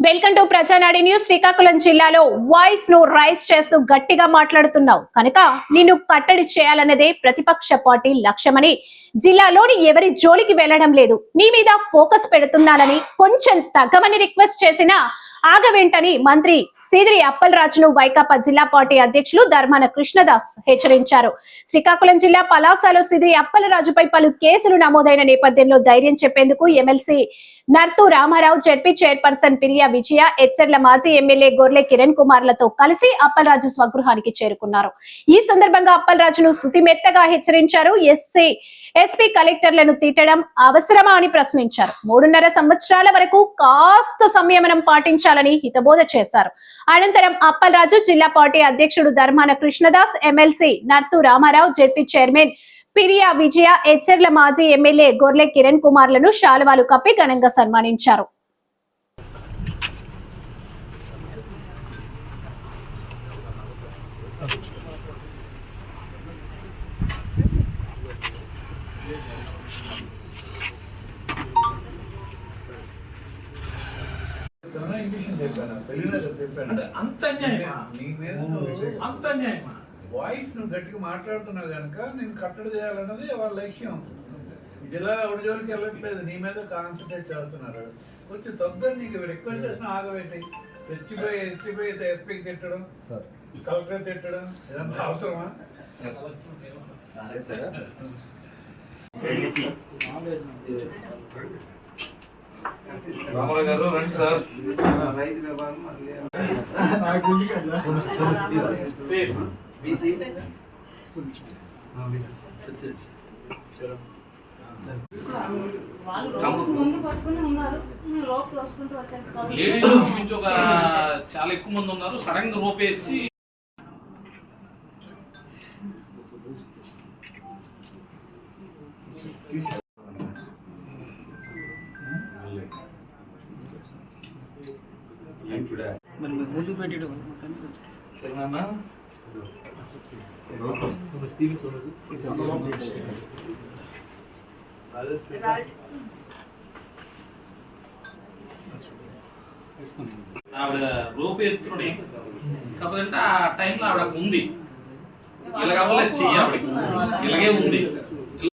Welcome to Prajanadi news. Srikakulam జిల్లాలో వాయిస్ను rise చేస్తూ గట్టిగా మాట్లాడుతున్నావు. కనుక నిన్ను కట్టడి చేయాలన్నదే ప్రతిపక్ష పార్టీ లక్ష్యమని జిల్లాలోని ఎవరి జోలికి వెళ్ళడం లేదు. నీ మీద ఫోకస్ పెడుతున్నానని కొంచెం తగ్గమని రిక్వెస్ట్ చేసినా ఆగవేంటని మంత్రి సీదిరి అప్పలరాజును వైకాపా జిల్లా పార్టీ అధ్యక్షులు ధర్మాన కృష్ణదాస్ హెచ్చరించారు. శ్రీకాకుళం జిల్లా పలాసలో సిదిరి అప్పలరాజుపై పలు కేసులు నమోదైన నేపథ్యంలో ధైర్యం చెప్పేందుకు MLC Narthu Ramarao ZP chairperson Piriya Vijaya Etcherla మాజీ ఎమ్మెల్యే గొర్లె కిరణ్ కుమార్లతో కలిసి అప్పలరాజు స్వగృహానికి చేరుకున్నారు. ఈ సందర్భంగా అప్పలరాజును శుతిమెత్తగా హెచ్చరించారు. ఎస్సీ ఎస్పీ కలెక్టర్లను తీటడం అవసరమా అని ప్రశ్నించారు. మూడున్నర సంవత్సరాల వరకు కాస్త సంయమనం పాటించాలని హితబోధ చేశారు. అనంతరం అప్పలరాజు జిల్లా పార్టీ అధ్యక్షుడు Dharmana Krishnadas MLC Narthu Ramarao ZP chairman Piriya Vijaya Etcherla మాజీ ఎమ్మెల్యే గొర్లె కిరణ్ కుమార్లను శాలువాలు కప్పి ఘనంగా సన్మానించారు. తెలంగాణ ఇంగ్లీష్ అని చెప్పాను? తెలియదు చెప్పాను? అంటే అంత అన్యాయమా? నీ మీద నువ్వు అంత అన్యాయమా? వాయిస్ నువ్వు గట్టిగా మాట్లాడుతున్నావు కనుక నేను కట్టడి చేయాలన్నది వాళ్ళ లక్ష్యం. ఈ జిల్లాలో ఎవరి జోలికి వెళ్ళట్లేదు నీ మీద కాన్సన్ట్రేట్ చేస్తున్నారు. కొంచెం తొందర నీకు రిక్వెస్ట్ చేసిన ఆగబెట్టి తెచ్చిపోయి ఎత్తిపోయి ఎస్పీకి తిట్టడం కలెక్టర్ తిట్టడం ఇదంతా అవసరమా? రామారావు గారు రండి సార్. వాళ్ళు రోడ్డు ముందు పట్టుకుని ఉన్నారు. మేము రోప్ తోసుకుంటూ వచ్చాను లేడీస్ నుంచి ఒక చాలా ఎక్కువ మంది ఉన్నారు. సడన్గా రోపేసి ఆవిడ రోప్ ఎత్తుడే కాకపోతే ఆ టైంలో ఆవిడ ఉంది ఇలాగ అవ్వలేదు చెయ్యి ఆవిడకి ఇలాగే ఉంది